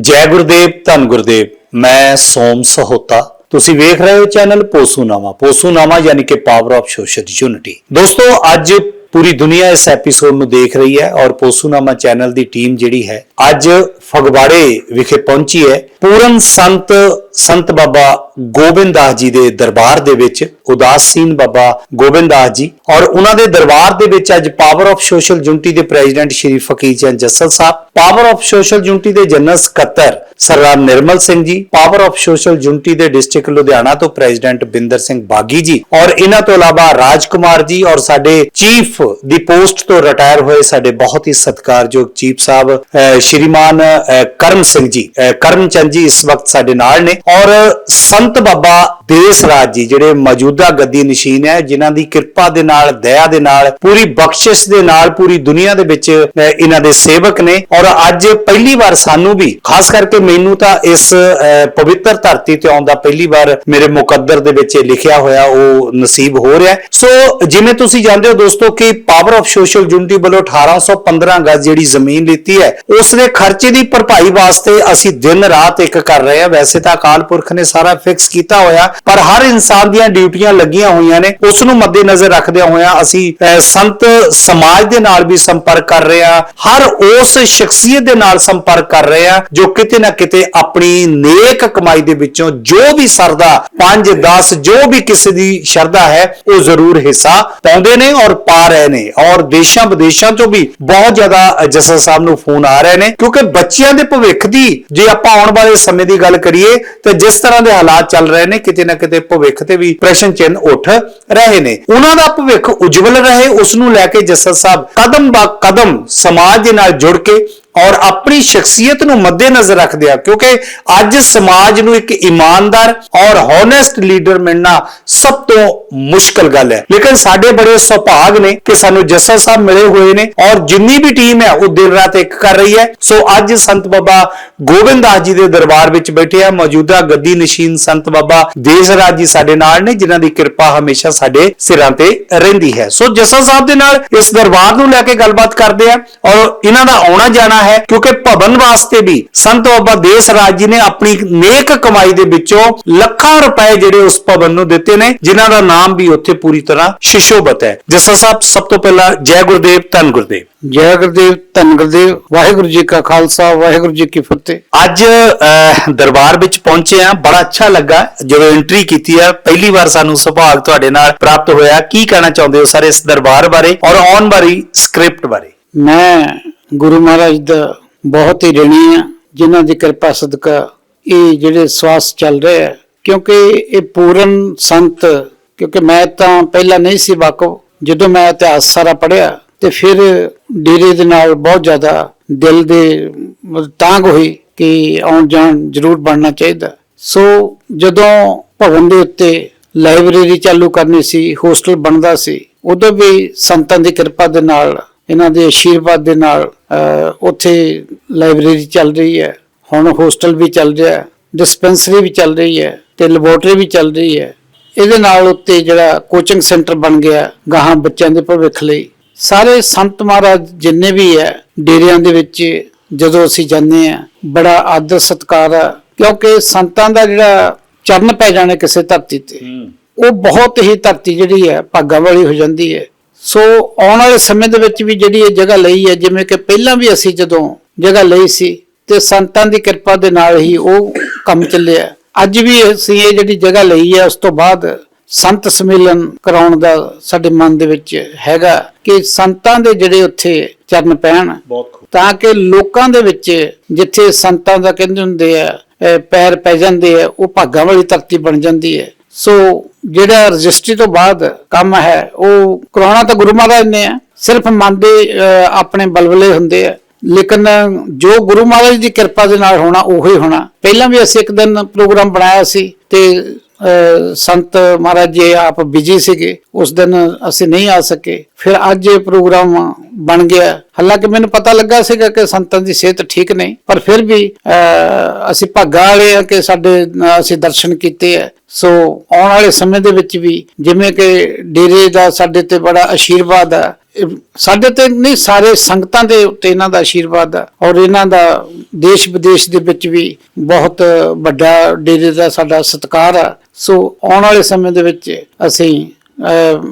ਜੈ ਗੁਰਦੇਵ, ਧੰਨ ਗੁਰਦੇਵ, ਮੈਂ ਸੋਮ ਸਹੋਤਾ। ਤੁਸੀਂ ਵੇਖ ਰਹੇ ਹੋ ਚੈਨਲ ਪੋਸੂਨਾਮਾ। ਪੋਸੂਨਾਮਾ ਯਾਨੀ ਕਿ ਪਾਵਰ ਆਫ ਸੋਸ਼ਲ ਯੂਨਿਟੀ ਦੋਸਤੋ, ਅੱਜ ਪੂਰੀ ਦੁਨੀਆ ਇਸ ਐਪੀਸੋਡ ਨੂੰ ਦੇਖ ਰਹੀ ਹੈ ਔਰ ਪੋਸੂਨਾਮਾ ਚੈਨਲ ਦੀ ਟੀਮ ਜਿਹੜੀ ਹੈ, ਅੱਜ ਫਗਵਾੜੇ ਵਿਖੇ ਪਹੁੰਚੀ ਹੈ। ਪੂਰਨ ਸੰਤ ਸੰਤ ਬਾਬਾ ਗੋਬਿੰਦ ਦਾਸ ਜੀ ਦੇ ਦਰਬਾਰ ਦੇ ਵਿੱਚ, ਉਦਾਸੀਨ ਬਾਬਾ ਗੋਬਿੰਦ ਦਾਸ ਜੀ ਔਰ ਉਹਨਾਂ ਦੇ ਦਰਬਾਰ ਦੇ ਵਿੱਚ ਅੱਜ ਪਾਵਰ ਆਫ ਸੋਸ਼ਲ ਯੂਨਿਟੀ ਦੇ president Shri Fakir Chand Jassal Sahib power of social unity ਦੇ ਜਨਰਲ ਸਕੱਤਰ Sardar Nirmal Singh ji power of social unity ਦੇ ਡਿਸਟ੍ਰਿਕਟ ਲੁਧਿਆਣਾ ਤੋਂ ਪ੍ਰੈਜ਼ੀਡੈਂਟ ਬਿੰਦਰ ਸਿੰਘ ਬਾਗੀ ਜੀ ਔਰ ਇਹਨਾਂ ਤੋਂ ਇਲਾਵਾ ਰਾਜ ਕੁਮਾਰ ਜੀ ਔਰ ਸਾਡੇ ਚੀਫ ਦੀ ਪੋਸਟ ਤੋਂ ਰਿਟਾਇਰ ਹੋਏ ਸਾਡੇ ਬਹੁਤ ਹੀ ਸਤਿਕਾਰਯੋਗ ਚੀਫ ਸਾਹਿਬ ਸ਼੍ਰੀਮਾਨ ਕਰਮ ਸਿੰਘ ਜੀ ਕਰਮ ਚੰਦ ਜੀ ਇਸ ਵਕਤ ਸਾਡੇ ਨਾਲ ਨੇ ਔਰ ਸੰਤ ਬਾਬਾ ਦੇਸ ਰਾਜ ਜੀ, ਜਿਹੜੇ ਮੌਜੂਦਾ ਗੱਦੀ ਨਸ਼ੀਨ ਹੈ, ਜਿਨ੍ਹਾਂ ਦੀ ਕਿਰਪਾ ਦੇ ਨਾਲ, ਦਇਆ ਦੇ ਨਾਲ, ਪੂਰੀ ਬਖਸ਼ਿਸ਼ ਦੇ ਨਾਲ, ਪੂਰੀ ਦੁਨੀਆ ਦੇ ਵਿੱਚ ਇਹਨਾਂ ਦੇ ਸੇਵਕ ਨੇ। ਔਰ ਅੱਜ ਪਹਿਲੀ ਵਾਰ ਸਾਨੂੰ ਵੀ, ਖਾਸ ਕਰਕੇ ਮੈਨੂੰ ਤਾਂ ਇਸ ਪਵਿੱਤਰ ਧਰਤੀ ਤੇ ਆਉਣ ਪਹਿਲੀ ਵਾਰ ਮੇਰੇ ਮੁਕੱਦਰ ਦੇ ਵਿੱਚ ਇਹ ਲਿਖਿਆ ਹੋਇਆ, ਉਹ ਨਸੀਬ ਹੋ ਰਿਹਾ ਸੋ, ਜਿਵੇਂ ਤੁਸੀਂ ਜਾਣਦੇ ਹੋ ਦੋਸਤੋ ਕਿ ਪਾਵਰ ਆਫ ਸੋਸ਼ਲ ਯੂਨਿਟੀ ਵੱਲੋਂ 1815 ਗਜ਼ ਜਿਹੜੀ ਜ਼ਮੀਨ ਲਿੱਤੀ ਹੈ, ਉਸ ਦੇ ਖਰਚੇ ਦੀ ਭਰਪਾਈ ਵਾਸਤੇ ਅਸੀਂ ਦਿਨ ਰਾਤ ਇੱਕ ਕਰ ਰਹੇ ਹਾਂ। ਵੈਸੇ ਤਾਂ ਅਕਾਲ ਪੁਰਖ ਨੇ ਸਾਰਾ ਫਿਕਸ ਕੀਤਾ ਹੋਇਆ ਪਰ ਹਰ ਇਨਸਾਨ ਦੀਆਂ ਡਿਊਟੀਆਂ ਲੱਗੀਆਂ ਹੋਈਆਂ ਨੇ ਉਸ ਨੂੰ ਮੱਦੇਨਜ਼ਰ ਰੱਖਦਿਆਂ ਹੋਇਆਂ ਅਸੀਂ ਸੰਤ ਸਮਾਜ ਦੇ ਨਾਲ ਵੀ ਸੰਪਰਕ ਕਰ ਰਹੇ ਹਾਂ, ਹਰ ਉਸ ਸ਼ਖਸੀਅਤ ਦੇ ਨਾਲ ਸੰਪਰਕ ਕਰ ਰਹੇ ਹਾਂ, ਜੋ ਕਿਤੇ ਨਾ ਕਿਤੇ ਆਪਣੀ ਨੇਕ ਕਮਾਈ ਦੇ ਵਿੱਚੋਂ ਜੋ ਵੀ ਸਰਦਾ 5 10 ਜੋ ਵੀ ਕਿਸੇ ਦੀ ਸ਼ਰਧਾ ਹੈ, ਉਹ ਜ਼ਰੂਰ ਹਿੱਸਾ ਪਾਉਂਦੇ ਨੇ ਔਰ ਪਾ ਰਹੇ ਨੇ। ਔਰ ਦੇਸ਼ਾਂ ਵਿਦੇਸ਼ਾਂ ਤੋਂ ਵੀ ਬਹੁਤ ਜ਼ਿਆਦਾ ਜਸਲ ਸਾਹਿਬ ਨੂੰ ਫੋਨ ਆ ਰਹੇ ਨੇ, ਕਿਉਂਕਿ ਬੱਚਿਆਂ ਦੇ ਭਵਿੱਖ ਦੀ ਜੇ ਆਪਾਂ ਆਉਣ ਵਾਲੇ ਸਮੇਂ ਦੀ ਗੱਲ ਕਰੀਏ, ਤਾਂ ਜਿਸ ਤਰ੍ਹਾਂ ਦੇ ਹਾਲਾਤ ਚੱਲ ਰਹੇ ਨੇ, ਕਿਤੇ ਨਾ ਕਿਤੇ ਭਵਿੱਖ ਤੇ ਵੀ ਪ੍ਰਸ਼ਨ ਚਿੰਨ ਉੱਠ ਰਹੇ ਨੇ। ਉਹਨਾਂ ਦਾ ਭਵਿੱਖ ਉਜਵਲ ਰਹੇ ਉਸ ਨੂੰ ਲੈ ਕੇ ਜਸਲ ਸਾਹਿਬ ਕਦਮ ਬਾ ਕਦਮ ਸਮਾਜ ਦੇ ਨਾਲ ਜੁੜ ਕੇ ਔਰ ਆਪਣੀ ਸ਼ਖਸੀਅਤ ਨੂੰ ਮੱਦੇਨਜ਼ਰ ਰੱਖਦੇ ਆ, ਕਿਉਂਕਿ ਅੱਜ ਸਮਾਜ ਨੂੰ ਇੱਕ ਇਮਾਨਦਾਰ ਔਰ ਹੋਨੈਸਟ ਲੀਡਰ ਮਿਲਣਾ ਸਭ ਤੋਂ ਮੁਸ਼ਕਲ ਗੱਲ ਹੈ। ਲੇਕਿਨ ਸਾਡੇ ਬੜੇ ਸੁਭਾਗ ਨੇ ਕਿ ਸਾਨੂੰ ਜੱਸਾ ਸਾਹਿਬ ਮਿਲੇ ਹੋਏ ਨੇ ਔਰ ਜਿੰਨੀ ਵੀ ਟੀਮ ਹੈ, ਉਹ ਦਿਨ ਰਾਤ ਇੱਕ ਕਰ ਰਹੀ ਹੈ। ਸੋ ਅੱਜ ਸੰਤ ਬਾਬਾ ਗੋਬਿੰਦ ਦਾਸ ਜੀ ਦੇ ਦਰਬਾਰ ਵਿੱਚ ਬੈਠੇ ਆ, ਮੌਜੂਦਾ ਗੱਦੀ ਨਸ਼ੀਨ ਸੰਤ ਬਾਬਾ ਦੇਸ ਰਾਜ ਜੀ ਸਾਡੇ ਨਾਲ ਨੇ, ਜਿਨ੍ਹਾਂ ਦੀ ਕਿਰਪਾ ਹਮੇਸ਼ਾ ਸਾਡੇ ਸਿਰਾਂ ਤੇ ਰਹਿੰਦੀ ਹੈ। ਸੋ ਜੱਸਾ ਸਾਹਿਬ ਦੇ ਨਾਲ ਇਸ ਦਰਬਾਰ ਨੂੰ ਲੈ ਕੇ ਗੱਲਬਾਤ ਕਰਦੇ ਆ ਔਰ ਇਹਨਾਂ ਦਾ ਆਉਣਾ ਜਾਣਾ ਹੈ ਕਿਉਂਕਿ ਭਵਨ ਵਾਸਤੇ ਵੀ ਸੰਤ ਬਾਬਾ ਦੇਸ ਰਾਜ ਜੀ ਨੇ ਆਪਣੀ ਨੇਕ ਕਮਾਈ ਦੇ ਵਿੱਚੋਂ ਲੱਖਾਂ ਰੁਪਏ ਜਿਹੜੇ ਉਸ ਭਵਨ ਨੂੰ ਦਿੱਤੇ ਨੇ ਜਿਨ੍ਹਾਂ ਦਾ ਨਾਮ ਵੀ ਉੱਥੇ ਪੂਰੀ ਤਰ੍ਹਾਂ ਸ਼ਿਸ਼ੋਬਤ ਹੈ। ਜਸਾ ਸਾਹਿਬ ਸਭ ਤੋਂ ਪਹਿਲਾਂ ਜੈ ਗੁਰਦੇਵ ਧੰਨ ਗੁਰਦੇਵ। ਜੈ ਗੁਰਦੇਵ ਧੰਨ ਗੁਰਦੇਵ। ਵਾਹਿਗੁਰੂ ਜੀ ਕਾ ਖਾਲਸਾ ਵਾਹਿਗੁਰੂ ਜੀ ਕੀ ਫਤਿਹ। ਅੱਜ ਦਰਬਾਰ ਵਿੱਚ ਪਹੁੰਚੇ ਆ ਬੜਾ ਅੱਛਾ ਲੱਗਾ। ਜਦੋਂ ਐਂਟਰੀ ਕੀਤੀ ਆ ਪਹਿਲੀ ਵਾਰ ਸਾਨੂੰ ਸੁਭਾਗ ਤੁਹਾਡੇ ਨਾਲ ਪ੍ਰਾਪਤ ਹੋਇਆ। ਕੀ ਕਹਿਣਾ ਚਾਹੁੰਦੇ ਹੋ ਸਰ ਇਸ ਦਰਬਾਰ ਬਾਰੇ ਔਰ ਆਉਣ ਵਾਲੀ ਸਕ੍ਰਿਪਟ ਬਾਰੇ? ਮੈਂ ਗੁਰੂ ਮਹਾਰਾਜ ਦਾ ਬਹੁਤ ਹੀ ਰਣੀ ਆ, ਜਿਨ੍ਹਾਂ ਦੀ ਕਿਰਪਾ ਸਦਕਾ ਇਹ ਜਿਹੜੇ ਸਵਾਸ ਚੱਲ ਰਹੇ ਆ। ਕਿਉਂਕਿ ਇਹ ਪੂਰਨ ਸੰਤ, ਕਿਉਂਕਿ ਮੈਂ ਤਾਂ ਪਹਿਲਾਂ ਨਹੀਂ ਸੀ ਵਾਕਫ। ਜਦੋਂ ਮੈਂ ਇਤਿਹਾਸ ਸਾਰਾ ਪੜ੍ਹਿਆ, ਤੇ ਫਿਰ ਡੇਰੇ ਦੇ ਨਾਲ ਬਹੁਤ ਜ਼ਿਆਦਾ ਦਿਲ ਦੇ ਤਾਂਗ ਹੋਈ ਕਿ ਆਉਣ ਜਾਣ ਜ਼ਰੂਰ ਬਣਨਾ ਚਾਹੀਦਾ। ਸੋ ਜਦੋਂ ਭਵਨ ਦੇ ਉੱਤੇ ਲਾਇਬ੍ਰੇਰੀ ਚਾਲੂ ਕਰਨੀ ਸੀ, ਹੋਸਟਲ ਬਣਦਾ ਸੀ, ਉਦੋਂ ਵੀ ਸੰਤਾਂ ਦੀ ਕਿਰਪਾ ਦੇ ਨਾਲ ਇਹਨਾਂ ਦੇ ਆਸ਼ੀਰਵਾਦ ਦੇ ਨਾਲ ਉੱਥੇ ਲਾਇਬ੍ਰੇਰੀ ਚੱਲ ਰਹੀ ਹੈ। ਹੁਣ ਹੋਸਟਲ ਵੀ ਚੱਲ ਰਿਹਾ ਹੈ ਡਿਸਪੈਂਸਰੀ ਵੀ ਚੱਲ ਰਹੀ ਹੈ ਤੇ ਲੈਬੋਰੇਟਰੀ ਵੀ ਚੱਲ ਰਹੀ ਹੈ। ਇਹਦੇ ਨਾਲ ਉੱਤੇ ਜਿਹੜਾ ਕੋਚਿੰਗ ਸੈਂਟਰ ਬਣ ਗਿਆ ਗਾਹਾਂ ਬੱਚਿਆਂ ਦੇ ਭਵਿੱਖ ਲਈ। ਸਾਰੇ ਸੰਤ ਮਹਾਰਾਜ ਜਿੰਨੇ ਵੀ ਹੈ ਡੇਰਿਆਂ ਦੇ ਵਿੱਚ ਜਦੋਂ ਅਸੀਂ ਜਾਂਦੇ ਆ ਬੜਾ ਆਦਰ ਸਤਿਕਾਰ ਆ ਕਿਉਂਕਿ ਸੰਤਾਂ ਦਾ ਜਿਹੜਾ ਚਰਨ ਪੈ ਜਾਣੇ ਕਿਸੇ ਧਰਤੀ ਤੇ ਉਹ ਬਹੁਤ ਹੀ ਧਰਤੀ ਜਿਹੜੀ ਹੈ ਭਾਗਾਂ ਵਾਲੀ ਹੋ ਜਾਂਦੀ ਹੈ। ਸੋ ਆਉਣ ਵਾਲੇ ਸਮੇਂ ਦੇ ਵਿੱਚ ਵੀ ਜਿਹੜੀ ਇਹ ਜਗ੍ਹਾ ਲਈ ਹੈ ਜਿਵੇਂ ਕਿ ਪਹਿਲਾਂ ਵੀ ਅਸੀਂ ਜਦੋਂ ਜਗ੍ਹਾ ਲਈ ਸੀ ਤੇ ਸੰਤਾਂ ਦੀ ਕਿਰਪਾ ਦੇ ਨਾਲ ਹੀ ਉਹ ਕੰਮ ਚੱਲਿਆ। ਅੱਜ ਵੀ ਅਸੀਂ ਇਹ ਜਿਹੜੀ ਜਗ੍ਹਾ ਲਈ ਹੈ ਉਸ ਤੋਂ ਬਾਅਦ ਸੰਤ ਸਮੇਲਨ ਕਰਾਉਣ ਦਾ ਸਾਡੇ ਮਨ ਦੇ ਵਿੱਚ ਹੈਗਾ ਕਿ ਸੰਤਾਂ ਦੇ ਜਿਹੜੇ ਉੱਥੇ ਚਰਨ ਪੈਣ ਤਾਂ ਕਿ ਲੋਕਾਂ ਦੇ ਵਿੱਚ ਜਿੱਥੇ ਸੰਤਾਂ ਦਾ ਕਹਿੰਦੇ ਹੁੰਦੇ ਆ ਪੈਰ ਪੈ ਜਾਂਦੇ ਆ ਉਹ ਭਾਗਾਂ ਵਾਲੀ ਧਰਤੀ ਬਣ ਜਾਂਦੀ ਹੈ। ਸੋ ਜਿਹੜਾ ਰਜਿਸਟਰੀ ਤੋਂ ਬਾਅਦ ਕੰਮ ਹੈ, ਉਹ ਕਰਾਉਣਾ ਤਾਂ ਗੁਰੂ ਮਹਾਰਾਜ ਨੇ ਆ, ਸਿਰਫ ਮਨ ਦੇ ਆਪਣੇ ਬਲਬਲੇ ਹੁੰਦੇ ਆ। ਲੇਕਿਨ ਜੋ ਗੁਰੂ ਮਹਾਰਾਜ ਦੀ ਕਿਰਪਾ ਦੇ ਨਾਲ ਹੋਣਾ, ਉਹੀ ਹੋਣਾ। ਪਹਿਲਾਂ ਵੀ ਅਸੀਂ ਇੱਕ ਦਿਨ ਪ੍ਰੋਗਰਾਮ ਬਣਾਇਆ ਸੀ ਤੇ ਸੰਤ ਮਹਾਰਾਜ ਜੀ ਆਪ ਬਿਜ਼ੀ ਸੀਗੇ। ਉਸ ਦਿਨ ਅਸੀਂ ਨਹੀਂ ਆ ਸਕੇ। ਫਿਰ ਅੱਜ ਇਹ ਪ੍ਰੋਗਰਾਮ ਬਣ ਗਿਆ। ਹਾਲਾਂਕਿ ਮੈਨੂੰ ਪਤਾ ਲੱਗਾ ਸੀਗਾ ਕਿ ਸੰਤਾਂ ਦੀ ਸਿਹਤ ਠੀਕ ਨਹੀਂ, ਪਰ ਫਿਰ ਵੀ ਅਸੀਂ ਭਾਗਾਂ ਵਾਲੇ ਆ ਕਿ ਸਾਡੇ ਅਸੀਂ ਦਰਸ਼ਨ ਕੀਤੇ ਆ। ਸੋ ਆਉਣ ਵਾਲੇ ਸਮੇਂ ਦੇ ਵਿੱਚ ਵੀ ਜਿਵੇਂ ਕਿ ਡੇਰੇ ਦਾ ਸਾਡੇ ਤੇ ਬੜਾ ਆਸ਼ੀਰਵਾਦ ਆ। ਸਾਡੇ ਤੇ ਨਹੀਂ, ਸਾਰੇ ਸੰਗਤਾਂ ਦੇ ਉੱਤੇ ਇਹਨਾਂ ਦਾ ਆਸ਼ੀਰਵਾਦ ਆ। ਔਰ ਇਹਨਾਂ ਦਾ ਦੇਸ਼ ਵਿਦੇਸ਼ ਦੇ ਵਿੱਚ ਵੀ ਬਹੁਤ ਵੱਡਾ ਡੇਰੇ ਦਾ ਸਾਡਾ ਸਤਿਕਾਰ ਆ। ਸੋ ਆਉਣ ਵਾਲੇ ਸਮੇਂ ਦੇ ਵਿੱਚ ਅਸੀਂ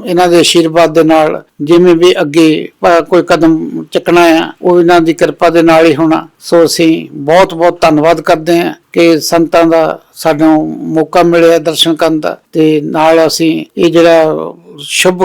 ਇਹਨਾਂ ਦੇ ਆਸ਼ੀਰਵਾਦ ਦੇ ਨਾਲ ਜਿਵੇਂ ਵੀ ਅੱਗੇ ਕੋਈ ਕਦਮ ਚੱਕਣਾ ਆ, ਉਹ ਇਹਨਾਂ ਦੀ ਕਿਰਪਾ ਦੇ ਨਾਲ ਹੀ ਹੋਣਾ। ਸੋ ਅਸੀਂ ਬਹੁਤ ਬਹੁਤ ਧੰਨਵਾਦ ਕਰਦੇ ਹਾਂ। ਕਿ ਸੰਤਾਂ ਦਾ ਸਾਨੂੰ ਮੌਕਾ ਮਿਲਿਆ ਦਰਸ਼ਨ ਕਰਨ ਦਾ ਤੇ ਨਾਲ ਅਸੀਂ ਇਹ ਜਿਹੜਾ ਸ਼ੁਭ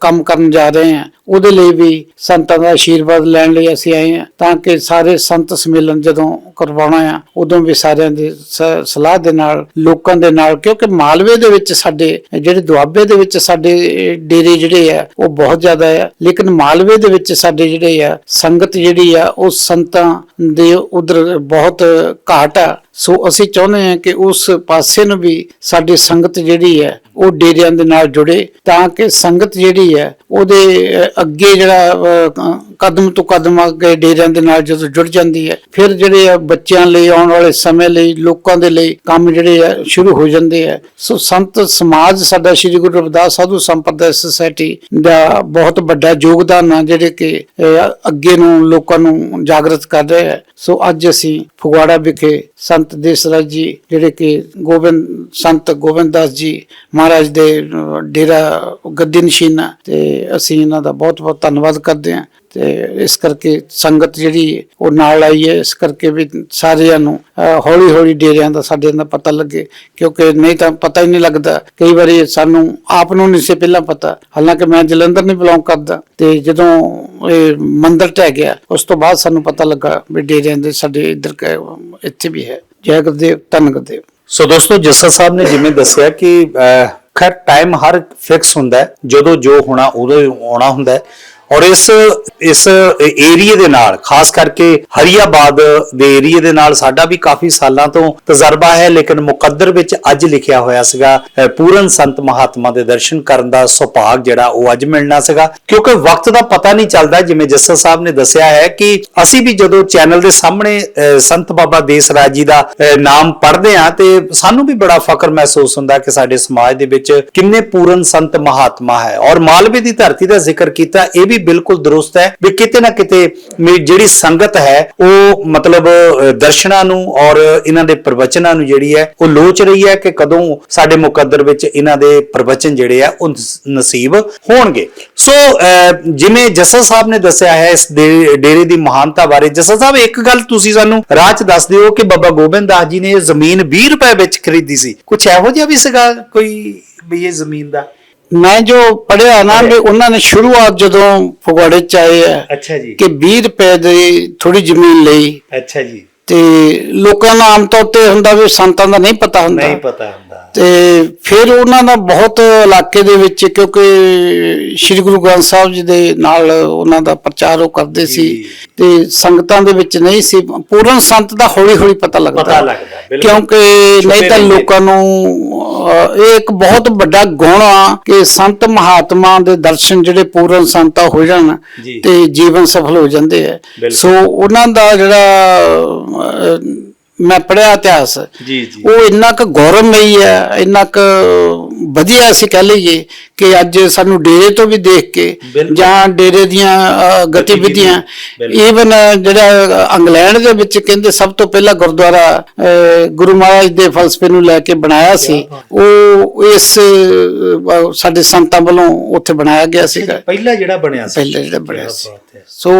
ਕੰਮ ਕਰਨ ਜਾ ਰਹੇ ਹਾਂ, ਉਹਦੇ ਲਈ ਵੀ ਸੰਤਾਂ ਦਾ ਆਸ਼ੀਰਵਾਦ ਲੈਣ ਲਈ ਅਸੀਂ ਆਏ ਹਾਂ ਤਾਂ ਕਿ ਸਾਰੇ ਸੰਤ ਸਮੇਲਨ ਜਦੋਂ ਕਰਵਾਉਣਾ ਆ, ਉਦੋਂ ਵੀ ਸਾਰਿਆਂ ਦੀ ਸ- ਸਲਾਹ ਦੇ ਨਾਲ, ਲੋਕਾਂ ਦੇ ਨਾਲ, ਕਿਉਂਕਿ ਮਾਲਵੇ ਦੇ ਵਿੱਚ ਸਾਡੇ, ਜਿਹੜੇ ਦੁਆਬੇ ਦੇ ਵਿੱਚ ਸਾਡੇ ਡੇਰੇ ਜਿਹੜੇ ਆ, ਉਹ ਬਹੁਤ ਜ਼ਿਆਦਾ ਆ, ਲੇਕਿਨ ਮਾਲਵੇ ਦੇ ਵਿੱਚ ਸਾਡੇ ਜਿਹੜੇ ਆ, ਸੰਗਤ ਜਿਹੜੀ ਆ, ਉਹ ਸੰਤਾਂ ਦੇ ਉਧਰ ਬਹੁਤ ਘਾਟ ਆ ਸੋ ਅਸੀਂ ਚਾਹੁੰਦੇ ਹਾਂ ਕਿ ਉਸ ਪਾਸੇ ਨੂੰ ਵੀ ਸਾਡੀ ਸੰਗਤ ਜਿਹੜੀ ਹੈ, ਉਹ ਡੇਰਿਆਂ ਦੇ ਨਾਲ ਜੁੜੇ ਤਾਂ ਕਿ ਸੰਗਤ ਜਿਹੜੀ ਹੈ, ਉਹਦੇ ਅੱਗੇ ਜਿਹੜਾ ਕਦਮ ਤੋਂ ਕਦਮ ਅੱਗੇ ਡੇਰਿਆਂ ਦੇ ਨਾਲ ਜਦੋਂ ਜੁੜ ਜਾਂਦੀ ਹੈ, ਫਿਰ ਜਿਹੜੇ ਆ ਬੱਚਿਆਂ ਲਈ ਆਉਣ ਵਾਲੇ ਸਮੇਂ ਲਈ, ਲੋਕਾਂ ਦੇ ਲਈ ਕੰਮ ਜਿਹੜੇ ਆ ਸ਼ੁਰੂ ਹੋ ਜਾਂਦੇ ਆ। ਸੋ ਸੰਤ ਸਮਾਜ ਸਾਡਾ ਸ੍ਰੀ ਗੁਰੂ ਰਵਿਦਾਸ ਸਾਧੂ ਸੰਪਰਦਾਇ ਸੁਸਾਇਟੀ ਦਾ ਬਹੁਤ ਵੱਡਾ ਯੋਗਦਾਨ ਆ, ਜਿਹੜੇ ਕਿ ਅੱਗੇ ਨੂੰ ਲੋਕਾਂ ਨੂੰ ਜਾਗਰਤ ਕਰ ਰਿਹਾ ਆ ਸੋ ਅੱਜ ਅਸੀਂ ਫਗਵਾੜਾ ਵਿਖੇ ਸੰਤ ਸੰਤ ਦੇਸਰਾਜ ਜੀ, ਜਿਹੜੇ ਕਿ ਗੋਬਿੰਦ, ਸੰਤ ਗੋਬਿੰਦਦਾਸ ਜੀ ਮਹਾਰਾਜ ਦੇ ਡੇਰਾ ਗੱਦੀ ਨਸ਼ੀਨਾ, ਤੇ ਅਸੀਂ ਇਹਨਾਂ ਦਾ ਬਹੁਤ ਬਹੁਤ ਧੰਨਵਾਦ ਕਰਦੇ ਹਾਂ। ਤੇ ਇਸ ਕਰਕੇ ਸੰਗਤ ਜਿਹੜੀ ਉਹ ਨਾਲ ਆਈ ਹੈ, ਇਸ ਕਰਕੇ ਵੀ ਸਾਰਿਆਂ ਨੂੰ ਹੌਲੀ ਹੌਲੀ ਡੇਰਿਆਂ ਦਾ ਸਾਡੇ ਦਾ ਪਤਾ ਲੱਗੇ। ਕਿਉਂਕਿ ਨਹੀਂ ਤਾਂ ਪਤਾ ਹੀ ਨਹੀਂ ਲੱਗਦਾ। ਕਈ ਵਾਰੀ ਸਾਨੂੰ ਆਪ ਨੂੰ ਨਹੀਂ ਸੀ ਪਹਿਲਾਂ ਪਤਾ। ਹਾਲਾਂਕਿ ਮੈਂ ਜਲੰਧਰ ਨਹੀਂ ਬਿਲੋਂਗ ਕਰਦਾ। ਤੇ ਜਦੋਂ ਇਹ ਮੰਦਿਰ ਟਹਿ ਗਿਆ, ਉਸ ਤੋਂ ਬਾਅਦ ਸਾਨੂੰ ਪਤਾ ਲੱਗਾ ਵੀ ਡੇਰਿਆਂ ਦੇ ਸਾਡੇ ਇੱਧਰ ਇੱਥੇ ਵੀ ਹੈ। ਜੈ ਗੁਰਦੇਵ, ਧੰਨ ਗੁਰਦੇਵ। ਸੋ ਦੋਸਤੋ, ਜੱਸਾ ਸਾਹਿਬ ਨੇ ਜਿਵੇਂ ਦੱਸਿਆ ਕਿ ਖੈਰ ਟਾਈਮ ਹਰ ਫਿਕਸ ਹੁੰਦਾ ਜਦੋਂ ਜੋ ਹੋਣਾ, ਉਦੋਂ ਹੀ ਆਉਣਾ ਹੁੰਦਾ ਔਰ ਇਸ ਇਸ ਏਰੀਏ ਦੇ ਨਾਲ, ਖਾਸ ਕਰਕੇ ਹਰੀਆਬਾਦ ਦੇ ਏਰੀਏ ਦੇ ਨਾਲ ਸਾਡਾ ਵੀ ਕਾਫੀ ਸਾਲਾਂ ਤੋਂ ਤਜਰਬਾ ਹੈ, ਲੇਕਿਨ ਮੁਕੱਦਰ ਵਿੱਚ ਅੱਜ ਲਿਖਿਆ ਹੋਇਆ ਸੀਗਾ ਪੂਰਨ ਸੰਤ ਮਹਾਤਮਾ ਦੇ ਦਰਸ਼ਨ ਕਰਨ ਦਾ ਸੁਭਾਗ ਜਿਹੜਾ ਉਹ ਅੱਜ ਮਿਲਣਾ ਸੀਗਾ। ਕਿਉਂਕਿ ਵਕਤ ਦਾ ਪਤਾ ਨਹੀਂ ਚੱਲਦਾ, ਜਿਵੇਂ ਜੱਸਾ ਸਾਹਿਬ ਨੇ ਦੱਸਿਆ ਹੈ ਕਿ ਅਸੀਂ ਵੀ ਜਦੋਂ ਚੈਨਲ ਦੇ ਸਾਹਮਣੇ ਸੰਤ ਬਾਬਾ ਦੇਸ ਰਾਜ ਜੀ ਦਾ ਨਾਮ ਪੜ੍ਹਦੇ ਆ ਤੇ ਸਾਨੂੰ ਵੀ ਬੜਾ ਫਕਰ ਮਹਿਸੂਸ ਹੁੰਦਾ ਕਿ ਸਾਡੇ ਸਮਾਜ ਦੇ ਵਿੱਚ ਕਿੰਨੇ ਪੂਰਨ ਸੰਤ ਮਹਾਤਮਾ ਹੈ। ਔਰ ਮਾਲਵੇ ਦੀ ਧਰਤੀ ਦਾ ਜ਼ਿਕਰ ਕੀਤਾ, ਇਹ ਵੀ ਬਿਲਕੁਲ ਦਰੁਸਤ ਹੈ ਵੀ ਕਿਤੇ ਨਾ ਕਿਤੇ ਜਿਹੜੀ ਸੰਗਤ ਹੈ ਉਹ ਮਤਲਬ ਦਰਸ਼ਨਾਂ ਨੂੰ ਔਰ ਇਹਨਾਂ ਦੇ ਪ੍ਰਵਚਨਾਂ ਨੂੰ ਜਿਹੜੀ ਹੈ ਉਹ ਲੋਚ ਰਹੀ ਹੈ ਕਿ ਕਦੋਂ ਸਾਡੇ ਮੁਕੱਦਰ ਵਿੱਚ ਇਹਨਾਂ ਦੇ ਪ੍ਰਵਚਨ ਜਿਹੜੇ ਆ ਉਹ ਨਸੀਬ ਹੋਣਗੇ। ਸੋ ਅਹ, ਜਿਵੇਂ ਜੱਸਾ ਸਾਹਿਬ ਨੇ ਦੱਸਿਆ ਹੈ ਇਸ ਡੇਰੇ ਦੀ ਮਹਾਨਤਾ ਬਾਰੇ ਜੱਸਾ ਸਾਹਿਬ ਇੱਕ ਗੱਲ ਤੁਸੀਂ ਸਾਨੂੰ ਰਾਹ ਚ ਦੱਸ ਦਿਓ ਕਿ ਬਾਬਾ ਗੋਬਿੰਦ ਦਾਸ ਜੀ ਨੇ ਇਹ ਜ਼ਮੀਨ 20 ਰੁਪਏ ਵਿੱਚ ਖਰੀਦੀ ਸੀ। ਕੁਝ ਇਹੋ ਜਿਹਾ ਵੀ ਸੀਗਾ ਕੋਈ ਵੀ ਇਹ ਜ਼ਮੀਨ ਦਾ? ਮੈਂ ਜੋ ਪੜਿਆ ਨਾ ਵੀ ਉਹਨਾਂ ਨੇ ਸ਼ੁਰੂਆਤ ਜਦੋਂ ਫਗਵਾੜੇ ਚ ਆਏ ਆ ਅੱਛਾ ਜੀ। ਕਿ 20 ਰੁਪਏ ਦੀ ਥੋੜੀ ਜ਼ਮੀਨ ਲਈ। ਅੱਛਾ ਜੀ। ਤੇ ਲੋਕਾਂ ਨੂੰ ਆਮ ਤੌਰ ਤੇ ਹੁੰਦਾ ਵੀ ਸੰਤਾਂ ਦਾ ਨਹੀਂ ਪਤਾ ਹੁੰਦਾ। ਨਹੀਂ ਪਤਾ। ਤੇ ਫਿਰ ਉਹਨਾਂ ਦਾ ਬਹੁਤ ਇਲਾਕੇ ਦੇ ਵਿੱਚ ਕਿਉਂਕਿ ਸ੍ਰੀ ਗੁਰੂ ਗ੍ਰੰਥ ਸਾਹਿਬ ਜੀ ਦੇ ਨਾਲ ਉਹਨਾਂ ਦਾ ਪ੍ਰਚਾਰ ਉਹ ਕਰਦੇ ਸੀ। ਤੇ ਸੰਗਤਾਂ ਦੇ ਵਿੱਚ ਨਹੀਂ ਸੀ ਪੂਰਨ ਸੰਤ ਦਾ ਹੌਲੀ ਹੌਲੀ ਪਤਾ ਲੱਗਦਾ ਪਤਾ ਲੱਗਦਾ, ਬਿਲਕੁਲ। ਕਿਉਂਕਿ ਨਹੀਂ ਤਾਂ। ਲੋਕਾਂ ਨੂੰ ਇਹ ਇੱਕ ਬਹੁਤ ਵੱਡਾ ਗੁਣ ਆ ਕਿ ਸੰਤ ਮਹਾਤਮਾ ਦੇ ਦਰਸ਼ਨ ਜਿਹੜੇ ਪੂਰਨ ਸੰਤਾ ਹੋ ਜਾਣ। ਤੇ ਜੀਵਨ ਸਫਲ ਹੋ ਜਾਂਦੇ ਆ। ਸੋ ਉਹਨਾਂ ਦਾ ਜਿਹੜਾ ਮੈਂ ਪੜਿਆ ਇਤਿਹਾਸ। ਜੀ ਜੀ। ਉਹ ਇੰਨਾ ਕੁ ਗੌਰਵਮਈ ਹੈ ਇੰਨਾ ਕੁ ਵਧੀਆ ਅਸੀਂ ਕਹਿ ਲਈਏ ਕਿ ਅੱਜ ਸਾਨੂੰ ਡੇਰੇ ਤੋਂ ਵੀ ਦੇਖ ਕੇ। ਜਾਂ ਡੇਰੇ ਦੀਆਂ ਗਤੀਵਿਧੀਆਂ। ਈਵਨ ਜਿਹੜਾ ਇੰਗਲੈਂਡ ਦੇ ਵਿੱਚ ਕਹਿੰਦੇ ਸਭ ਤੋਂ ਪਹਿਲਾ ਗੁਰਦੁਆਰਾ ਗੁਰੂ ਮਹਾਰਾਜ ਦੇ ਫਲਸਫੇ ਨੂੰ ਲੈ ਕੇ ਬਣਾਇਆ ਸੀ। ਉਹ ਇਸ ਸਾਡੇ ਸੰਤਾਂ ਵੱਲੋਂ ਉੱਥੇ ਬਣਾਇਆ ਗਿਆ ਸੀਗਾ। ਪਹਿਲਾ ਜਿਹੜਾ ਬਣਿਆ ਸੀ। ਪਹਿਲੇ ਜਿਹੜਾ ਬਣਿਆ ਸੀ। ਸੋ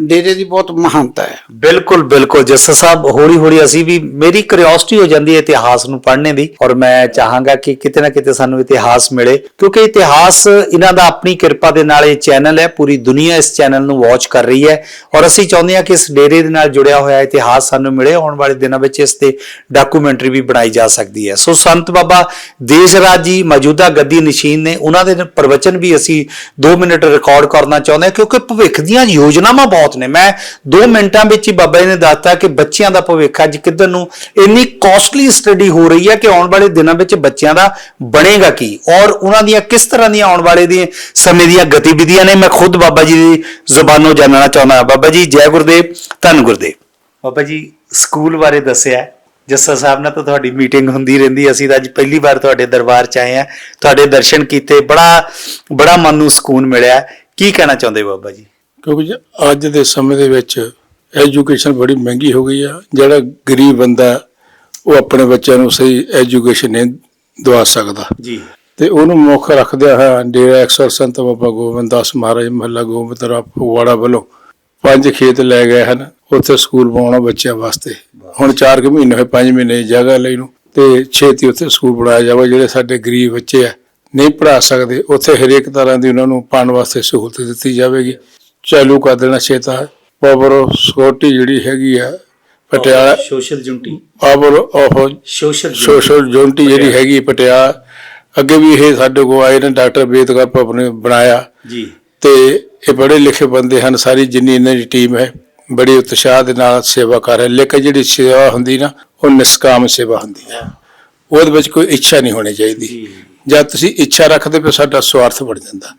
ਡੇਰੇ ਦੀ ਬਹੁਤ ਮਹਾਨਤਾ ਹੈ। ਬਿਲਕੁਲ ਬਿਲਕੁਲ। ਜੱਸਾ ਸਾਹਿਬ ਹੌਲੀ ਹੌਲੀ ਅਸੀਂ ਵੀ ਮੇਰੀ ਕਿਉਰਿਓਸਿਟੀ ਹੋ ਜਾਂਦੀ ਹੈ ਇਤਿਹਾਸ ਨੂੰ ਪੜ੍ਹਨੇ ਦੀ ਔਰ ਮੈਂ ਚਾਹਾਂਗਾ ਕਿ ਕਿਤੇ ਨਾ ਕਿਤੇ ਸਾਨੂੰ ਇਤਿਹਾਸ ਮਿਲੇ, ਕਿਉਂਕਿ ਇਤਿਹਾਸ ਇਹਨਾਂ ਦਾ ਆਪਣੀ ਕਿਰਪਾ ਦੇ ਨਾਲ ਇਹ ਚੈਨਲ ਹੈ, ਪੂਰੀ ਦੁਨੀਆ ਇਸ ਚੈਨਲ ਨੂੰ ਵਾਚ ਕਰ ਰਹੀ ਹੈ ਔਰ ਅਸੀਂ ਚਾਹੁੰਦੇ ਹਾਂ ਕਿ ਇਸ ਡੇਰੇ ਦੇ ਨਾਲ ਜੁੜਿਆ ਹੋਇਆ ਇਤਿਹਾਸ ਸਾਨੂੰ ਮਿਲੇ, ਆਉਣ ਵਾਲੇ ਦਿਨਾਂ ਵਿੱਚ ਇਸ ਤੇ ਡਾਕੂਮੈਂਟਰੀ ਵੀ ਬਣਾਈ ਜਾ ਸਕਦੀ ਹੈ। ਸੋ ਸੰਤ ਬਾਬਾ ਦੇਸ਼ ਰਾਜ ਜੀ ਮੌਜੂਦਾ ਗੱਦੀ ਨਸ਼ੀਨ ਨੇ, ਉਹਨਾਂ ਦੇ ਪ੍ਰਵਚਨ ਵੀ ਅਸੀਂ 2 ਮਿੰਟ ਰਿਕਾਰਡ ਕਰਨਾ ਚਾਹੁੰਦੇ ਹਾਂ, ਕਿਉਂਕਿ ਭਵਿੱਖ ਦੀਆਂ ਯੋਜਨਾਵਾਂ ਬਹੁਤ ਨੇ। ਮੈਂ 2 ਮਿੰਟਾਂ ਵਿੱਚ ਹੀ ਬਾਬਾ ਜੀ ਨੇ ਦੱਸਤਾ ਕਿ ਬੱਚਿਆਂ ਦਾ ਭਵਿੱਖ ਅੱਜ ਕਿੱਧਰ ਨੂੰ? ਇੰਨੀ ਕਾਸਟਲੀ ਸਟੱਡੀ ਹੋ ਰਹੀ ਹੈ ਕਿ ਆਉਣ ਵਾਲੇ ਦਿਨਾਂ ਵਿੱਚ ਬੱਚਿਆਂ ਦਾ ਬਣੇਗਾ ਕੀ? ਔਰ ਉਹਨਾਂ ਦੀਆਂ ਕਿਸ ਤਰ੍ਹਾਂ ਦੀਆਂ ਆਉਣ ਵਾਲੇ ਦੀਆਂ ਸਮੇਂ ਦੀਆਂ ਗਤੀਵਿਧੀਆਂ ਨੇ? ਮੈਂ ਖੁਦ ਬਾਬਾ ਜੀ ਦੀ ਜ਼ੁਬਾਨੋਂ ਜਾਣਨਾ ਚਾਹੁੰਦਾ ਹਾਂ। ਬਾਬਾ ਜੀ ਜੈ ਗੁਰਦੇਵ ਧੰਨ ਗੁਰਦੇਵ। ਬਾਬਾ ਜੀ ਸਕੂਲ ਬਾਰੇ ਦੱਸਿਆ ਜੱਸਾ ਸਾਹਿਬ ਨਾਲ ਤਾਂ ਤੁਹਾਡੀ ਮੀਟਿੰਗ ਹੁੰਦੀ ਰਹਿੰਦੀ ਅਸੀਂ ਤਾਂ ਅੱਜ ਪਹਿਲੀ ਵਾਰ ਤੁਹਾਡੇ ਦਰਬਾਰ ਚ ਆਏ ਆ ਤੁਹਾਡੇ ਦਰਸ਼ਨ ਕੀਤੇ। ਬੜਾ ਬੜਾ ਮਨ ਨੂੰ ਸਕੂਨ ਮਿਲਿਆ ਕੀ ਕਹਿਣਾ ਚਾਹੁੰਦੇ ਬਾਬਾ ਜੀ? ਕਿਉਂਕਿ ਅੱਜ ਦੇ ਸਮੇਂ ਦੇ ਵਿੱਚ ਐਜੂਕੇਸ਼ਨ ਬੜੀ ਮਹਿੰਗੀ ਹੋ ਗਈ ਆ। ਜਿਹੜਾ ਗਰੀਬ ਬੰਦਾ ਉਹ ਆਪਣੇ ਬੱਚਿਆਂ ਨੂੰ ਸਹੀ ਐਜੂਕੇਸ਼ਨ ਨਹੀਂ ਦਵਾ ਸਕਦਾ। ਜੀ। ਤੇ ਉਹਨੂੰ ਮੁੱਖ ਰੱਖਦਿਆਂ ਹੋਇਆ ਡੇਰਾ ਐਕਸਰ ਸੰਤ ਬਾਬਾ ਗੋਬਿੰਦ ਦਾਸ ਮਹਾਰਾਜ ਮਹੱਲਾ ਗੋਬਿੰਦਰਾ ਫਗਵਾੜਾ ਵੱਲੋਂ ਪੰਜ ਖੇਤ ਲੈ ਗਏ ਹਨ। ਉੱਥੇ ਸਕੂਲ ਪਾਉਣਾ ਬੱਚਿਆਂ ਵਾਸਤੇ। ਹੁਣ 4 ਕੁ ਮਹੀਨੇ ਹੋਏ 5 ਮਹੀਨੇ ਜਗ੍ਹਾ ਲਈ ਨੂੰ। ਤੇ ਛੇਤੀ ਉੱਥੇ ਸਕੂਲ ਬਣਾਇਆ ਜਾਵੇ। ਜਿਹੜੇ ਸਾਡੇ ਗਰੀਬ ਬੱਚੇ ਆ ਨਹੀਂ ਪੜ੍ਹਾ ਸਕਦੇ ਉੱਥੇ ਹਰੇਕ ਤਰ੍ਹਾਂ ਦੀ ਉਹਨਾਂ ਨੂੰ ਪੜ੍ਹਨ ਵਾਸਤੇ ਸਹੂਲਤ ਦਿੱਤੀ ਜਾਵੇਗੀ। ਚਾਲੂ ਕਰ ਦੇਣਾ ਹੈ ਪਾਵਰ ਸਿਕਿਉਰਿਟੀ ਜਿਹੜੀ ਹੈਗੀ ਆ Patiala social unity power of social social unity ਜਿਹੜੀ ਹੈਗੀ ਪਟਿਆਲਾ। ਅੱਗੇ ਵੀ ਇਹ ਸਾਡੇ ਕੋਲ ਆਏ ਨੇ ਡਾਕਟਰ ਬੇਦਕਰ ਭਵਨ ਨੇ ਬਣਾਇਆ। ਜੀ। ਤੇ ਇਹ ਪੜ੍ਹੇ ਲਿਖੇ ਬੰਦੇ ਹਨ ਸਾਰੀ ਜਿੰਨੀ ਇਹਨਾਂ ਦੀ ਟੀਮ ਹੈ ਬੜੀ ਉਤਸ਼ਾਹ ਦੇ ਨਾਲ ਸੇਵਾ ਕਰ ਰਹੇ। ਲੇਕਿਨ ਜਿਹੜੀ ਸੇਵਾ ਹੁੰਦੀ ਨਾ ਉਹ ਨਿਸਕਾਮ ਸੇਵਾ ਹੁੰਦੀ ਹੈ। ਉਹਦੇ ਵਿੱਚ ਕੋਈ ਇੱਛਾ ਨਹੀਂ ਹੋਣੀ ਚਾਹੀਦੀ। ਜਦ ਤੁਸੀਂ ਇੱਛਾ ਰੱਖਦੇ ਫਿਰ ਸਾਡਾ ਸਵਾਰਥ ਬਣ ਜਾਂਦਾ।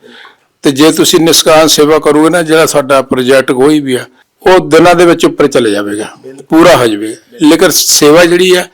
ਤੇ ਜੇ ਤੁਸੀਂ ਨਿਸਕਾਮ ਸੇਵਾ ਕਰੋਗੇ ਨਾ ਜਿਹੜਾ ਸਾਡਾ ਪ੍ਰੋਜੈਕਟ ਕੋਈ ਵੀ ਆ ਉਹ ਦਿਨਾਂ ਦੇ ਵਿੱਚ ਉੱਪਰ ਚਲੇ ਜਾਵੇਗਾ ਪੂਰਾ ਹੋ ਜਾਵੇਗਾ ਲੇਕਿਨ ਸੇਵਾ ਜਿਹੜੀ ਆ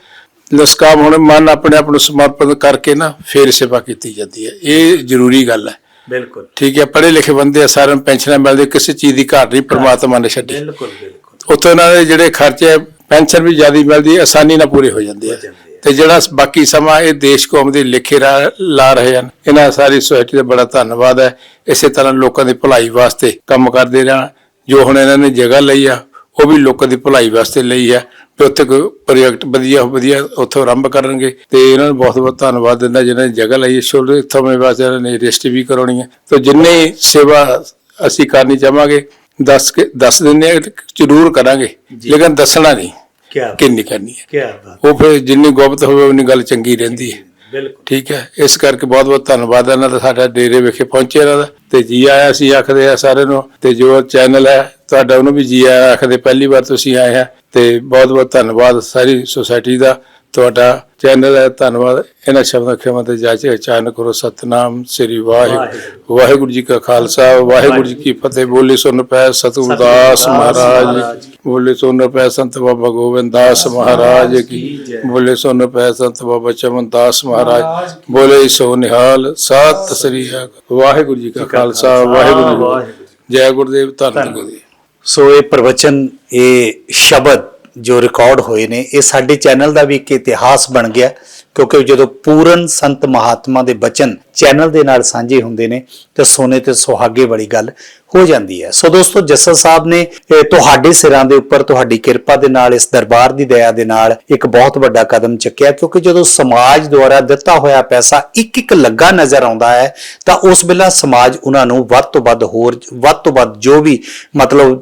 ਨਿਸਕਾਮ ਹੁਣ ਮਨ ਆਪਣੇ ਆਪ ਨੂੰ ਸਮਰਪਿਤ ਕਰਕੇ ਨਾ ਫੇਰ ਸੇਵਾ ਕੀਤੀ ਜਾਂਦੀ ਹੈ ਇਹ ਜ਼ਰੂਰੀ ਗੱਲ ਹੈ ਬਿਲਕੁਲ। ਠੀਕ ਹੈ ਪੜ੍ਹੇ ਲਿਖੇ ਬੰਦੇ ਆ ਸਾਰਿਆਂ ਨੂੰ ਪੈਨਸ਼ਨਾਂ ਮਿਲਦੀ ਕਿਸੇ ਚੀਜ਼ ਦੀ ਘਾਟ ਨਹੀਂ ਪ੍ਰਮਾਤਮਾ ਨੇ ਛੱਡੀ। ਬਿਲਕੁਲ ਬਿਲਕੁਲ। ਉੱਥੇ ਉਹਨਾਂ ਦੇ ਜਿਹੜੇ ਖਰਚੇ ਪੈਨਸ਼ਨ ਵੀ ਜ਼ਿਆਦਾ ਮਿਲਦੀ ਹੈ ਆਸਾਨੀ ਨਾਲ ਪੂਰੇ ਹੋ ਜਾਂਦੇ ਆ। ਤੇ ਜਿਹੜਾ ਬਾਕੀ ਸਮਾਂ ਇਹ ਦੇਸ਼ ਕੌਮ ਦੇ ਲੇਖੇ ਲਾ ਰਹੇ ਹਨ ਇਹਨਾਂ ਸਾਰੀ ਸੋਸਾਇਟੀ ਦਾ ਬੜਾ ਧੰਨਵਾਦ ਹੈ। ਇਸੇ ਤਰ੍ਹਾਂ ਲੋਕਾਂ ਦੀ ਭਲਾਈ ਵਾਸਤੇ ਕੰਮ ਕਰਦੇ ਰਹਿਣ। ਜੋ ਹੁਣ ਇਹਨਾਂ ਨੇ ਜਗ੍ਹਾ ਲਈ ਆ ਉਹ ਵੀ ਲੋਕਾਂ ਦੀ ਭਲਾਈ ਵਾਸਤੇ ਲਈ ਆ। ਤੇ ਉੱਥੇ ਕੋਈ ਪ੍ਰੋਜੈਕਟ ਵਧੀਆ ਵਧੀਆ ਉੱਥੋਂ ਆਰੰਭ ਕਰਨਗੇ। ਤੇ ਇਹਨਾਂ ਨੂੰ ਬਹੁਤ ਬਹੁਤ ਧੰਨਵਾਦ ਦਿੰਦਾ ਜਿਨ੍ਹਾਂ ਨੇ ਜਗ੍ਹਾ ਲਈ ਹੈ ਛੋਟੇ ਸਮੇਂ ਵਾਸਤੇ ਇਹਨਾਂ ਨੇ ਰਜਿਸਟਰੀ ਵੀ ਕਰਾਉਣੀ ਹੈ ਤੇ ਜਿੰਨੇ ਸੇਵਾ ਅਸੀਂ ਕਰਨੀ ਚਾਹਾਂਗੇ ਦੱਸ ਕੇ ਦੱਸ ਦਿੰਦੇ ਆ ਜ਼ਰੂਰ ਕਰਾਂਗੇ। ਲੇਕਿਨ ਦੱਸਣਾ ਨਹੀਂ। ਕੀ ਕਿੰਨੀ ਕਰਨੀ ਹੈ। ਬਾਤ। ਉਹ ਫਿਰ ਜਿੰਨੀ ਗੁਪਤ ਹੋਵੇ ਉਨੀ ਗੱਲ ਚੰਗੀ ਰਹਿੰਦੀ ਹੈ। ਬਿਲਕੁਲ। ਠੀਕ ਹੈ। ਇਸ ਕਰਕੇ ਬਹੁਤ ਬਹੁਤ ਧੰਨਵਾਦ ਇਹਨਾਂ ਦਾ ਸਾਡਾ ਡੇਰੇ ਵਿਖੇ ਪਹੁੰਚੇ ਇਹਨਾਂ ਦਾ। ਤੇ ਜੀ ਆਇਆ ਸੀ ਆਖਦੇ ਆ ਸਾਰਿਆਂ ਨੂੰ ਤੇ ਜੋ ਚੈਨਲ ਹੈ ਤੁਹਾਡਾ ਉਹਨੂੰ ਵੀ ਜੀ ਆਇਆ ਆਖਦੇ ਪਹਿਲੀ ਵਾਰ ਤੁਸੀਂ ਆਏ ਆ ਤੇ ਬਹੁਤ ਬਹੁਤ ਧੰਨਵਾਦ ਸਾਰੀ ਸੁਸਾਇਟੀ ਦਾ। ਤੁਹਾਡਾ ਚੈਨਲ ਹੈ ਧੰਨਵਾਦ। ਇਹਨਾਂ ਸ਼ਬਦਾਂ ਖਿਮਾ ਤੇ ਜਾਚੇ ਅਚਾਨਕ ਕਰੋ। ਸਤਨਾਮ ਸ੍ਰੀ ਵਾਹਿਗੁਰੂ। ਵਾਹਿਗੁਰੂ। ਜੀ ਕਾ ਖਾਲਸਾ ਵਾਹਿਗੁਰੂ ਜੀ ਕੀ ਫਤਿਹ। ਬੋਲੇ ਸੁਨ ਪੈ ਸਤਿਗੁਰ ਦਾਸ ਮਹਾਰਾਜ। ਬੋਲੇ ਸੁਨ ਪੈ ਸੰਤ ਬਾਬਾ ਗੋਬਿੰਦ ਦਾਸ ਮਹਾਰਾਜ ਕੀ। ਬੋਲੇ ਸੁਨ ਪੈ ਸੰਤ ਬਾਬਾ ਚਮਨ ਦਾਸ ਮਹਾਰਾਜ। ਬੋਲੇ ਸੋ ਨਿਹਾਲ। ਸਤਿ ਸ੍ਰੀ ਵਾਹਿਗੁਰੂ ਜੀ ਕਾ ਖਾਲਸਾ ਵਾਹਿਗੁਰੂ ਜੀ ਕੀ। ਜੈ ਗੁਰਦੇਵ ਧੰਨ ਗੁਰਦੇਵ। ਸੋ ਇਹ ਪ੍ਰਵਚਨ ਇਹ ਸ਼ਬਦ ਜੋ ਰਿਕਾਰਡ ਹੋਏ ਨੇ, ਇਹ ਸਾਡੇ ਚੈਨਲ ਦਾ ਵੀ ਇੱਕ ਇਤਿਹਾਸ ਬਣ ਗਿਆ, ਕਿਉਂਕਿ ਜਦੋਂ ਪੂਰਨ ਸੰਤ ਮਹਾਤਮਾ ਦੇ ਬਚਨ ਚੈਨਲ ਦੇ ਨਾਲ ਸਾਂਝੇ ਹੁੰਦੇ ਨੇ, ਤੇ ਸੋਨੇ ਤੇ ਸੁਹਾਗੇ ਵਾਲੀ ਗੱਲ। ਹੋ ਜਾਂਦੀ ਹੈ। ਸੋ ਦੋਸਤੋ ਜੱਸਲ ਸਾਹਿਬ ਨੇ ਤੁਹਾਡੇ ਸਿਰਾਂ ਦੇ ਉੱਪਰ ਤੁਹਾਡੀ ਕਿਰਪਾ ਦੇ ਨਾਲ, ਇਸ ਦਰਬਾਰ ਦੀ ਦਇਆ ਦੇ ਨਾਲ ਇੱਕ ਬਹੁਤ ਵੱਡਾ ਕਦਮ ਚੱਕਿਆ। ਕਿਉਂਕਿ ਜਦੋਂ ਸਮਾਜ ਦੁਆਰਾ ਦਿੱਤਾ ਹੋਇਆ ਪੈਸਾ ਇੱਕ ਇੱਕ ਲੱਗਾ ਨਜ਼ਰ ਆਉਂਦਾ ਹੈ, ਤਾਂ ਉਸ ਵੇਲੇ ਸਮਾਜ ਉਹਨਾਂ ਨੂੰ ਵੱਧ ਤੋਂ ਵੱਧ ਹੋਰ, ਵੱਧ ਤੋਂ ਵੱਧ ਜੋ ਵੀ ਮਤਲਬ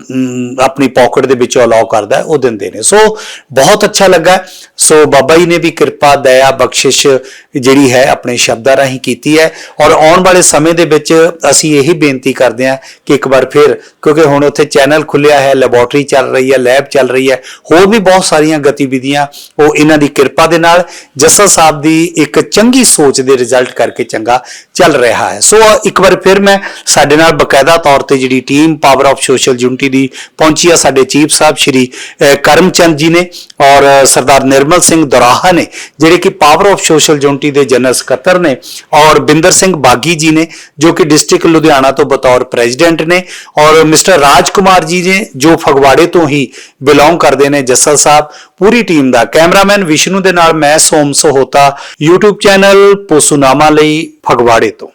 ਆਪਣੀ ਪਾਕਟ ਦੇ ਵਿੱਚੋਂ ਅਲਾਉ ਕਰਦਾ ਉਹ ਦਿੰਦੇ ਨੇ। ਸੋ ਬਹੁਤ ਅੱਛਾ ਲੱਗਾ। ਸੋ ਬਾਬਾ ਜੀ ਨੇ ਵੀ ਕਿਰਪਾ, ਦਇਆ, ਬਖਸ਼ਿਸ਼ ਜਿਹੜੀ ਹੈ, ਆਪਣੇ ਸ਼ਬਦਾਂ ਰਾਹੀਂ ਕੀਤੀ ਹੈ। ਔਰ ਆਉਣ ਵਾਲੇ ਸਮੇਂ ਦੇ ਵਿੱਚ ਅਸੀਂ ਇਹੀ ਬੇਨਤੀ ਕਰਦੇ ਹਾਂ ਕਿ ਇੱਕ ਵਾਰ ਫਿਰ, ਕਿਉਂਕਿ ਹੁਣ ਉੱਥੇ ਚੈਨਲ ਖੁੱਲਿਆ ਹੈ, ਲੈਬੋਰਟਰੀ ਚੱਲ ਰਹੀ ਹੈ, ਲੈਬ ਚੱਲ ਰਹੀ ਹੈ, ਹੋਰ ਵੀ ਬਹੁਤ ਸਾਰੀਆਂ ਗਤੀਵਿਧੀਆਂ, ਉਹ ਇਹਨਾਂ ਦੀ ਕਿਰਪਾ ਦੇ ਨਾਲ ਜੱਸਾ ਸਾਹਿਬ ਦੀ ਇੱਕ ਚੰਗੀ ਸੋਚ ਦੇ ਰਿਜ਼ਲਟ ਕਰਕੇ ਚੰਗਾ ਚੱਲ ਰਿਹਾ ਹੈ। ਸੋ ਇੱਕ ਵਾਰ ਫਿਰ ਮੈਂ ਸਾਡੇ ਨਾਲ ਬਕਾਇਦਾ ਤੌਰ ਤੇ ਜਿਹੜੀ team power of social unity ਦੀ ਪਹੁੰਚੀ ਆ, ਸਾਡੇ ਚੀਫ ਸਾਹਿਬ ਸ਼੍ਰੀ ਕਰਮਚੰਦ ਜੀ ਨੇ ਔਰ ਸਰਦਾਰ ਨਿਰਮਲ ਸਿੰਘ ਦਰਾਹਾ ਨੇ, ਜਿਹੜੇ ਕਿ ਪਾਵਰ ਆਫ ਸੋਸ਼ਲ ਯੂਨਿਟੀ ਦੇ ਜਨਰਲ ਸਕੱਤਰ ਨੇ ਔਰ ਬਿੰਦਰ ਸਿੰਘ ਬਾਗੀ ਜੀ ਨੇ, ਜੋ ਕਿ ਡਿਸਟ੍ਰਿਕਟ ਲੁਧਿਆਣਾ ਤੋਂ ਬਤੌਰ ਪ੍ਰੈਜ਼ੀਡੈਂਟ ਨੇ ਔਰ ਮਿਸਟਰ ਰਾਜ ਕੁਮਾਰ ਜੀ ਨੇ ਜੋ ਫਗਵਾੜੇ ਤੋਂ ਹੀ ਬਿਲੋਂਗ ਕਰਦੇ ਨੇ ਜੱਸਲ ਸਾਹਿਬ, ਪੂਰੀ ਟੀਮ ਦਾ ਕੈਮਰਾਮੈਨ ਵਿਸ਼ਨੂੰ ਦੇ ਨਾਲ ਮੈਂ ਸੋਮ ਸਹੋਤਾ, YouTube ਚੈਨਲ ਪੋਸੂਨਾਮਾ ਲਈ ਫਗਵਾੜੇ ਤੋਂ।